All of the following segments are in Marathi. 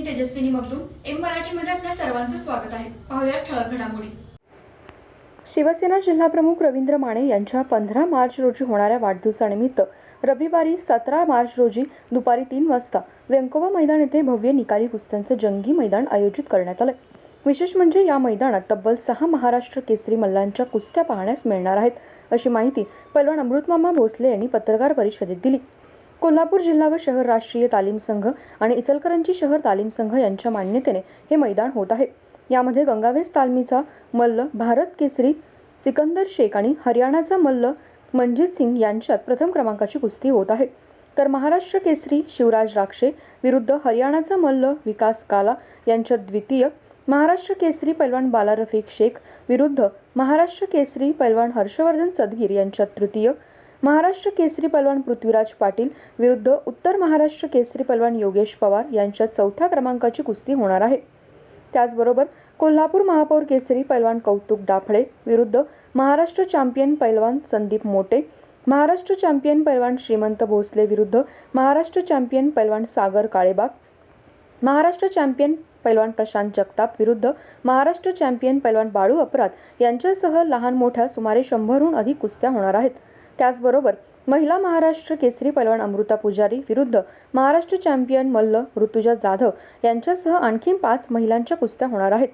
मी तेजस्विनी मगदूम एम मराठीमध्ये आपल्या सर्वांचं स्वागत आहे. पाहूया ठळक घडामोडी. शिवसेना जिल्हाप्रमुख रवींद्र माने यांच्या पंधरा मार्च रोजी होणाऱ्या वाढदिवसानिमित्त रविवारी सतरा मार्च रोजी दुपारी तीन वाजता व्यंकोबा मैदान येथे भव्य निकाली कुस्त्यांचं जंगी मैदान आयोजित करण्यात आलं. विशेष म्हणजे या मैदानात तब्बल सहा महाराष्ट्र केसरी मल्लांच्या कुस्त्या पाहण्यास मिळणार आहेत अशी माहिती पैलवान अमृतमामा भोसले यांनी पत्रकार परिषदेत दिली. कोल्हापूर जिल्हा व शहर राष्ट्रीय तालीम संघ आणि इचलकरंजी शहर तालीम संघ यांच्या मान्यतेने हे मैदान होत आहे. यामध्ये गंगावेस तालमीचा मल्ल भारत केसरी सिकंदर शेख आणि हरियाणाचा मल्ल मनजित सिंग यांच्यात प्रथम क्रमांकाची कुस्ती होत आहे. तर महाराष्ट्र केसरी शिवराज राक्षे विरुद्ध हरियाणाचा मल्ल विकास काला यांच्यात द्वितीय महाराष्ट्र केसरी पैलवान बाला रफिक शेख विरुद्ध महाराष्ट्र केसरी पैलवान हर्षवर्धन सदगीर यांच्यात तृतीय महाराष्ट्र केसरी पलवान पृथ्वीराज पाटील विरुद्ध उत्तर महाराष्ट्र केसरी पलवान योगेश पवार यांच्या चौथ्या क्रमांकाची कुस्ती होणार आहे. त्याचबरोबर कोल्हापूर महापौर केसरी पैलवान कौतुक डाफळे विरुद्ध महाराष्ट्र चॅम्पियन पैलवान संदीप मोटे महाराष्ट्र चॅम्पियन पैलवान श्रीमंत भोसले विरुद्ध महाराष्ट्र चॅम्पियन पैलवान सागर काळेबाग महाराष्ट्र चॅम्पियन पैलवान प्रशांत जगताप विरुद्ध महाराष्ट्र चॅम्पियन पैलवान बाळू अपराध यांच्यासह लहान मोठ्या सुमारे शंभरहून अधिक कुस्त्या होणार आहेत. त्याचबरोबर महिला महाराष्ट्र केसरी पलवण अमृता पुजारी विरुद्ध महाराष्ट्र चॅम्पियन मल्ल ऋतुजा जाधव यांच्यासह आणखी पाच महिलांच्या कुस्त्या होणार आहेत.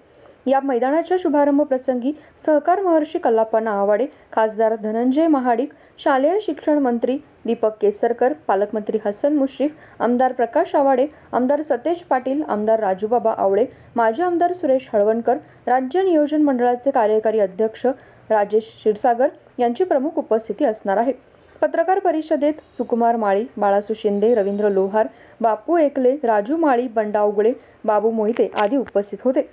या मैदानाच्या शुभारंभ प्रसंगी सहकार महर्षी कल्लाप्पा आवाडे खासदार धनंजय महाडिक शालेय शिक्षण मंत्री दीपक केसरकर पालकमंत्री हसन मुश्रीफ आमदार प्रकाश आवाडे आमदार सतेज पाटील आमदार राजूबाबा आवळे माजी आमदार सुरेश हळवणकर राज्य नियोजन मंडळाचे कार्यकारी अध्यक्ष राजेश क्षीरसागर यांची प्रमुख उपस्थिती असणार आहे. पत्रकार परिषदेत सुकुमार माळी बाळासू शिंदे रवींद्र लोहार बापू एकले राजू माळी बंडा उगळे बाबू मोहिते आदी उपस्थित होते.